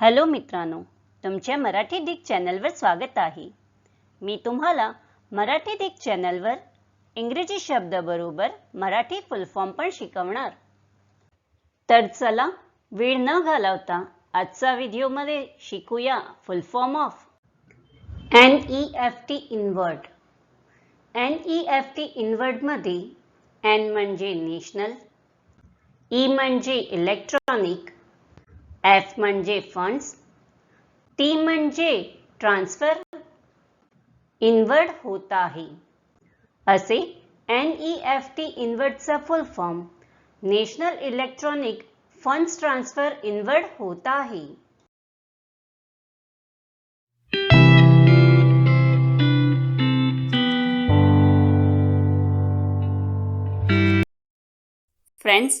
Hello मित्रांनो तुमच्या Marathi Dick चॅनलवर स्वागत आहे. मी तुम्हाला मराठी डिक चॅनलवर इंग्रजी शब्दाबरोबर मराठी फुल फॉर्म पण शिकवणार. तर चला वेळ न घालवता आजचा व्हिडिओमध्ये शिकूया full form of N E F T inward N E F T इनवर्डमध्ये N म्हणजे नॅशनल ई e म्हणजे इलेक्ट्रॉनिक एफ़ म्हणजे फंड्स टी म्हणजे ट्रान्सफर इनवर्ड होत आहे. असे N E F T इनवर्डचा full form national electronic funds transfer inward होत आहे. Friends